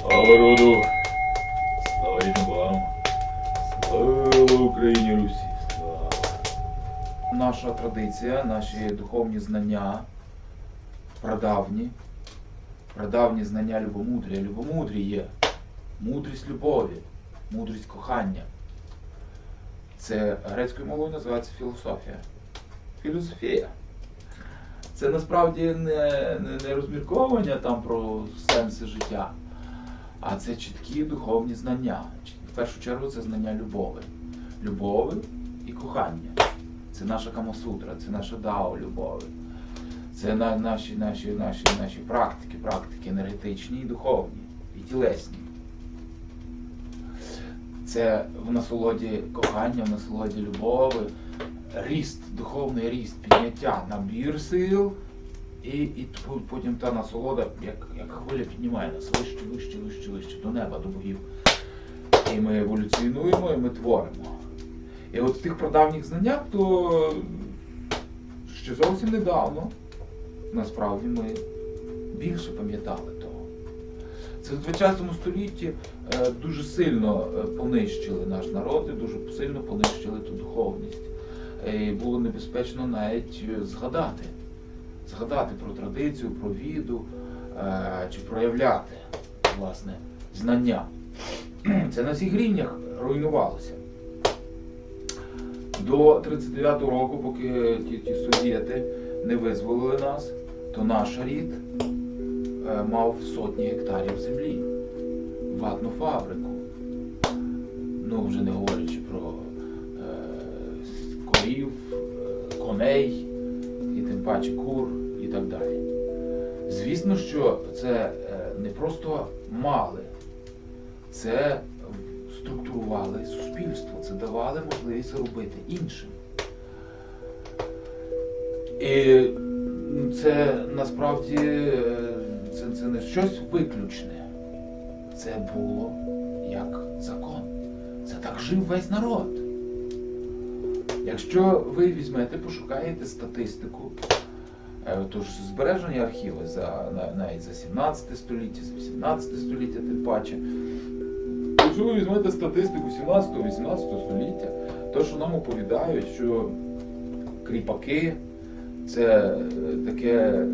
Слава роду! Слава вам! Слава Україні Русі! Слава! Наша традиція, наші духовні знання, прадавні, прадавні знання любомудрія. Любомудрі є мудрість любові, мудрість кохання. Це грецькою мовою називається філософія. Філософія. Це насправді не, не, не розмірковування там про сенси життя, а це чіткі духовні знання. В першу чергу це знання любові. Любові і кохання. Це наша Камасутра, це наша Дао любові. Це наші, наші, наші, наші практики, практики енергетичні і духовні, і тілесні. Це в насолоді кохання, в насолоді любові, ріст, духовний ріст, підняття, набір сил, і, і потім та насолода, як, як хвиля піднімає нас вище, вище, вище, вище, до неба, до богів. І ми еволюціонуємо, і ми творимо. І от в тих прадавніх знаннях, то ще зовсім недавно насправді ми більше пам'ятали того. Це в 20 столітті е, дуже сильно е, понищили наш народ і дуже сильно понищили ту духовність. Е, І було небезпечно навіть згадати. Згадати про традицію, про віду е, чи проявляти власне знання. Це на всіх рівнях руйнувалося. До 39-го року, поки ті, ті совєти не визволили нас, то наш рід е, мав сотні гектарів землі, ватну фабрику. Ну, вже не говорячи про е, корів, е, коней, і кур і так далі. Звісно, що це е, не просто мали, це структурували суспільство, це давали можливість робити іншим. І це насправді е, це, це не щось виключне. Це було як закон. Це так жив весь народ. Якщо ви візьмете, пошукаєте статистику, тож збережені архіви за, навіть за 17 століття, за 18 століття тим паче. Якщо ви візьмете статистику 17-18 століття, то що нам оповідають, що кріпаки це е, таке е,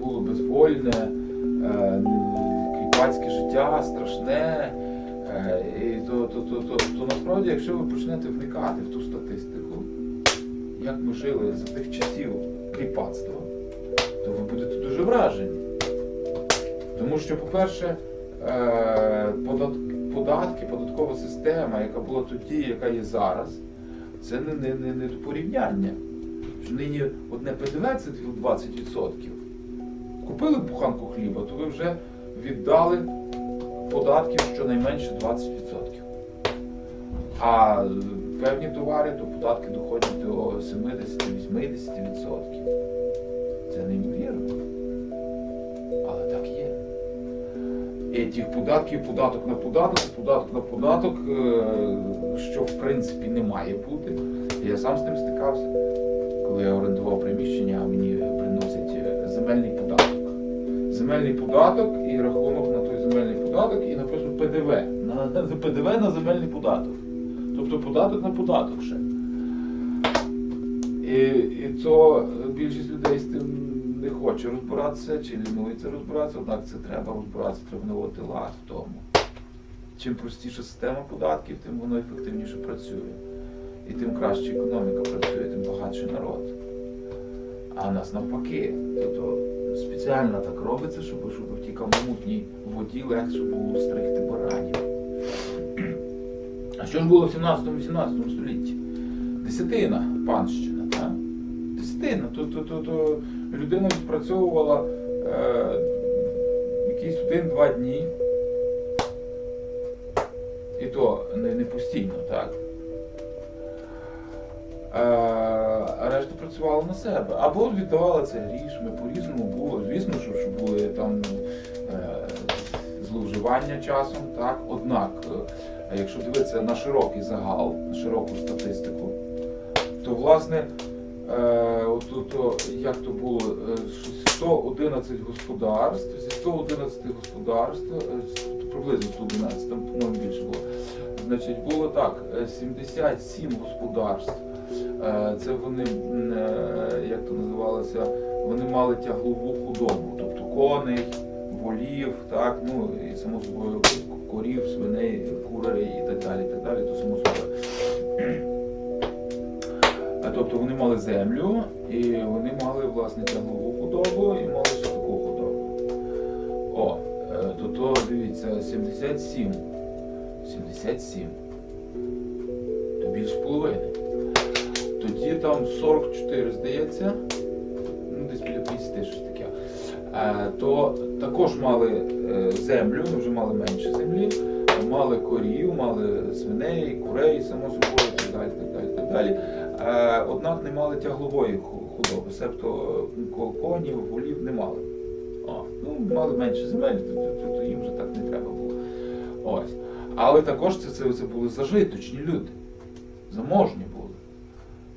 було безвольне, е, кріпацьке життя страшне. І то, то, то, то, то насправді, якщо ви почнете вникати в ту статистику, як ми жили за тих часів кріпацтва, то ви будете дуже вражені. Тому що, по-перше, е, податки, податкова система, яка була тоді, яка є зараз, це не, не, не, не порівняння. Нині одне ПДВ це 20%. Купили буханку хліба, то ви вже віддали податків щонайменше 20%. А певні товари, то податки доходять до 70-80%. Це неймовірно. Але так є. І тих податків, податок на податок, податок на податок, е, що в принципі не має бути. Я сам з тим стикався, коли я орендував приміщення, мені приносять е, земельний податок. Земельний податок і рахунок на той земельний податок, і написано ПДВ. На ПДВ на земельний податок. Тобто податок на податок ще. І, і то більшість людей з тим не хоче розбиратися чи лінується розбиратися, однак це треба розбиратися, треба наводити лад в тому. Чим простіша система податків, тим воно ефективніше працює. І тим краще економіка працює, тим багатший народ. А нас навпаки. Тобто спеціально так робиться, щоб, щоб в тій каламутній воді легше було стригти баранів. А що ж було в 17-18 столітті? Десятина панщина, так? Десятина. То, то, то, то людина відпрацьовувала е, якісь один-два дні. І то не, не постійно, так? Е, а решта працювала на себе. Або віддавала це грішми, по-різному було. Звісно, що, що були там е, зловживання часом, так. Однак, е, якщо дивитися на широкий загал, на широку статистику, то власне Е, от, от, як то було, е, 111 господарств, зі 111 господарств, е, приблизно 111, там по-моєму більше було. Значить, було так, е, 77 господарств. Е, Це вони, е, як то називалося, вони мали тяглову худобу, тобто коней, волів, так, ну і само собою корів, свиней, курей і так далі, так далі, то само собою. Тобто вони мали землю і вони мали власне тяглову худобу і мали таку худобу. О, е, то, то дивіться, 77. 77. То більш половини. Тоді там 44, здається. Ну, десь біля 50 щось таке. Е, то також мали е, землю, вони вже мали менше землі, мали корів, мали свиней, курей, само собою, так далі, так далі, так далі. Е, однак не мали тяглової худоби, себто конів, волів не мали. О, ну, мали менше земель, то їм вже так не треба було. Ось. Але також це, це, це були зажиточні люди, заможні були.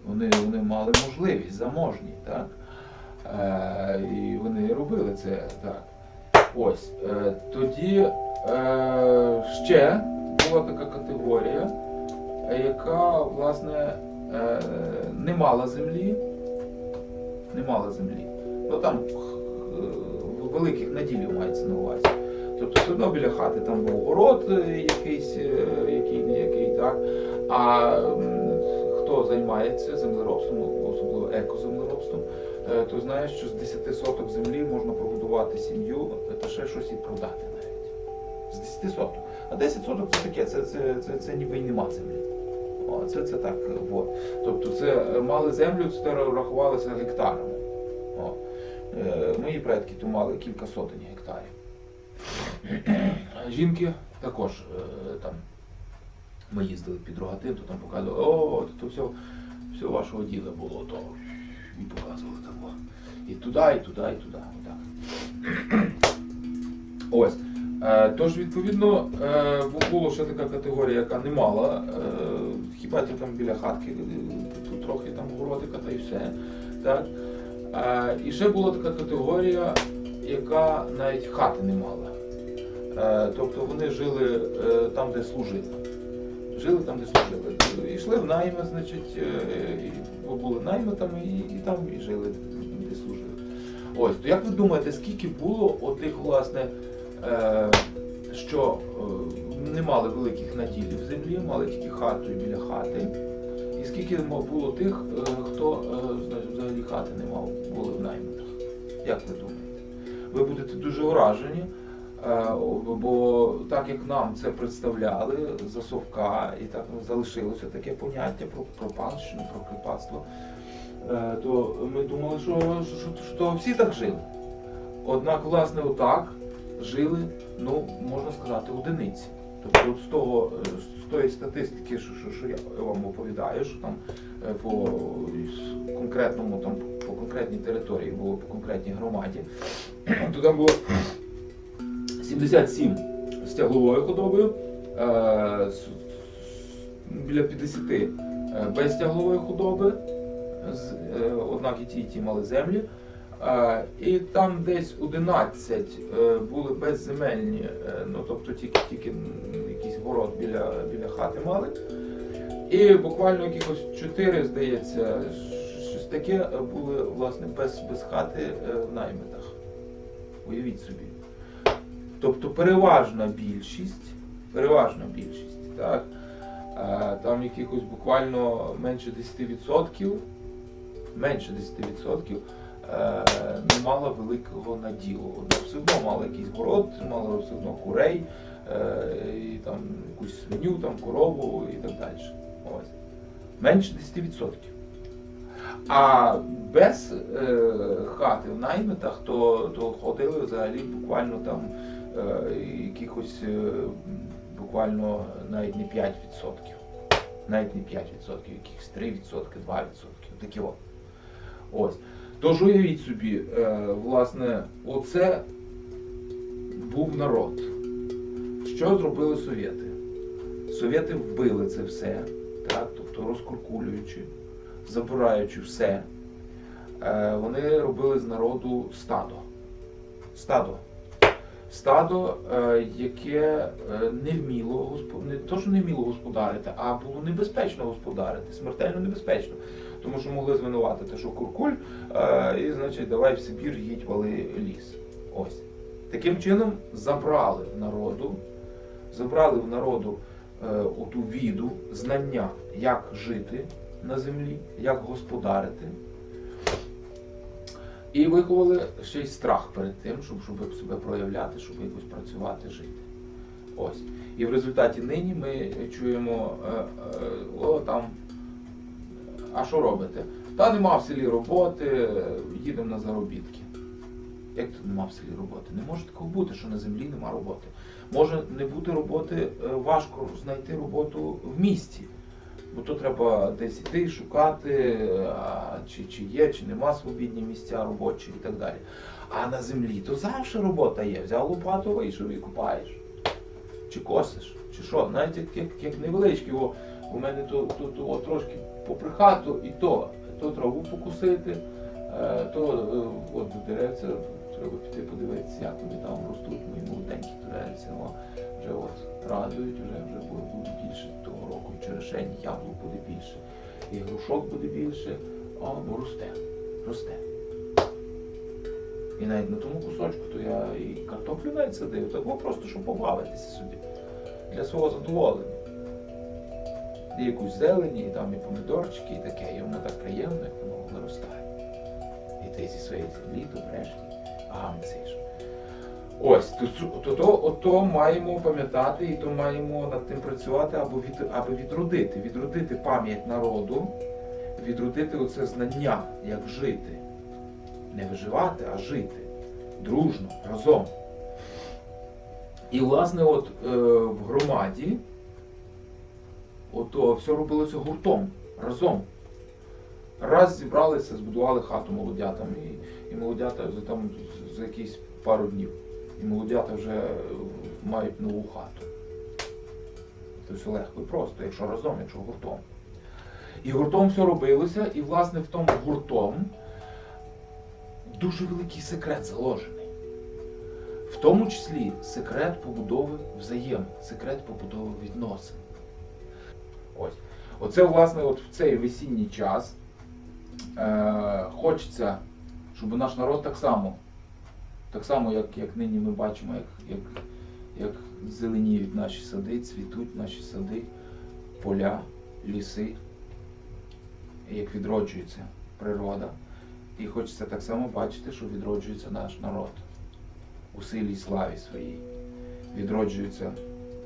Вони, вони мали можливість, заможні, так? Е, і вони робили це так. Ось. Е, тоді е, ще була така категорія, яка, власне, не мала землі. Не мала землі. Ну там великих наділів мається на увазі. Тобто все одно біля хати там був город якийсь, який який, так. А хто займається землеробством, особливо екоземлеробством, е, то знає, що з 10 соток землі можна побудувати сім'ю та ще щось і продати навіть. З 10 соток. А 10 соток це таке, це, це, це, це ніби й нема землі. О, це, це так. От. Тобто це е, мали землю, це рахувалося гектарами. О. Е, Мої предки то мали кілька сотень гектарів. Жінки також е, там ми їздили під Рогатин, то там показували, о, то все, все вашого діда було, то і показували там. І туди, і туди, і туди. Отак. Ось. Е, Тож, відповідно, е, бу- ще така категорія, яка не мала. е, Хіба ті там біля хатки, тут трохи там городика та й все. Так? І ще була така категорія, яка навіть хати не мала. Тобто вони жили там, де служили. Жили там, де служили. Йшли в найми, значить, е, і були наймитами, і, і там і жили, де служили. Ось, то як ви думаєте, скільки було отих, власне, е, що е, не мали великих наділів землі, мали тільки хату і біля хати? І скільки було тих, е, хто взагалі хати не мав, були в наймитах? Як ви думаєте? Ви будете дуже уражені. Е, Бо так як нам це представляли за совка, і так залишилося таке поняття про, про панщину, про кріпацтво, е, то ми думали, що, що, що, що всі так жили. Однак, власне, отак жили, ну, можна сказати, одиниці. Тобто з того, з тої статистики, що, що, що я вам оповідаю, що там е, по конкретному, там, по конкретній території було, по конкретній громаді, то там було 77 з тягловою худобою, е, біля 50 е, без тяглової худоби, е, однак і ті, і ті мали землі. І там десь 11 е, були безземельні, ну тобто тільки, тільки якийсь город біля, біля хати мали. І буквально якихось 4, здається, щось таке були власне без, без хати в наймитах. Уявіть собі. Тобто переважна більшість, переважна більшість, так, е, там якихось буквально менше 10%, менше 10% е, не мала великого наділу. Вона все одно мала якийсь город, мала все одно курей, е, і там якусь свиню, там, корову і так далі. Ось. Менше 10%. А без е, хати в наймитах, то, то ходили взагалі буквально там якихось е, буквально навіть не 5%. Навіть не 5%, якихось 3%, 2%. Такі от. Ось. Тож уявіть собі, е, власне, оце був народ. Що зробили совєти? Совєти вбили це все, так, тобто розкуркулюючи, забираючи все, е, вони робили з народу стадо. Стадо. Стадо, е, яке е, не вміло не то, що не вміло господарити, а було небезпечно господарити, смертельно небезпечно. Тому що могли звинуватити, що куркуль, е, і значить, давай в Сибір їдь вали ліс. Ось. Таким чином забрали в народу, забрали в народу оту віду, знання, як жити на землі, як господарити. І виховали ще й страх перед тим, щоб, щоб себе проявляти, щоб якось працювати, жити. Ось. І в результаті нині ми чуємо, е, е, о там, а що робите? Та нема в селі роботи, їдемо на заробітки. Як тут нема в селі роботи? Не може такого бути, що на землі нема роботи. Може не бути роботи, е, важко знайти роботу в місті. Бо то треба десь іти, шукати, чи, чи є, чи нема свобідні місця робочі і так далі. А на землі то завжди робота є. Взяв лопату, вийшов і купаєш. Чи косиш, чи що, навіть як, як, як невеличкі, о, у мене то, то, то о, трошки попри хату і то, то траву покусити, е, то е, от деревця треба піти подивитися, як вони там ростуть, мої молоденькі деревця. Вже от радують, вже, вже буде, більше того року, і черешень, яблук буде більше, і грушок буде більше, о, ну росте, росте. І навіть на тому кусочку, то я і картоплю навіть садив, так було просто, щоб побавитися собі. Для свого задоволення. І якусь зелені, і там і помідорчики, і таке, і воно так приємно, як воно виростає. І ти зі своєї землі добреш і гамциш. Ось, то, то, то, ото маємо пам'ятати і то маємо над тим працювати, аби, від, аби відродити, відродити пам'ять народу, відродити оце знання, як жити. Не виживати, а жити дружно, разом. І, власне, от е, в громаді ото все робилося гуртом, разом. Раз зібралися, збудували хату молодятам, і, і молодята за, там, за якісь пару днів. І молодята вже е, мають нову хату. Це все легко і просто, якщо разом, якщо гуртом. І гуртом все робилося, і власне в тому гуртом дуже великий секрет заложений. В тому числі секрет побудови взаєм, секрет побудови відносин. Ось. Оце, власне, от в цей весінній час е, хочеться, щоб наш народ так само, так само, як, як нині ми бачимо, як, як, як зеленіють наші сади, цвітуть наші сади, поля, ліси, як відроджується природа. І хочеться так само бачити, що відроджується наш народ у силі і славі своїй. Відроджується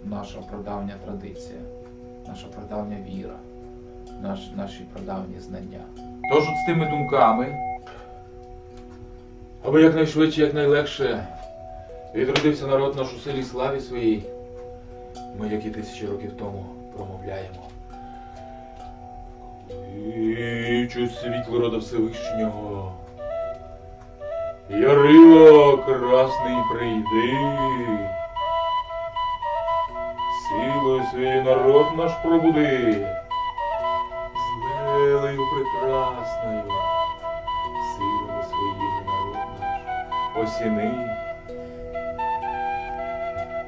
наша прадавня традиція, наша прадавня віра, наш, наші прадавні знання. Тож з тими думками, аби якнайшвидше, якнайлегше відродився народ наш у силі славі своїй, ми, як і тисячі років тому, промовляємо. Вічу світло рода Всевишнього. Ярило красний прийди. Силою своєю народ наш пробуди. З велею прекрасною. Наш осіни.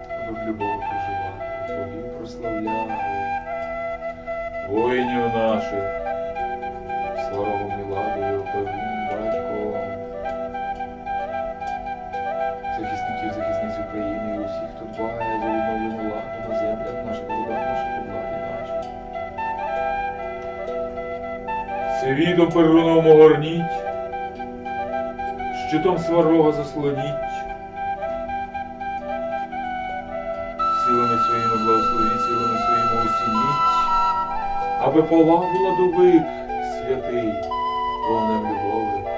Аби в любові проживали, богів прославляли. Воїнів наших, славу міладою, певним батьком, захисників, захисниць України і усіх, хто дбає за відновлену ладу на землях наших, городах наших, владі нашій. Світом перуном огорніть, щитом сварога заслоніть, силами своїми благословіть, силами своїми осініть, аби повагу до святий, вогнем любови.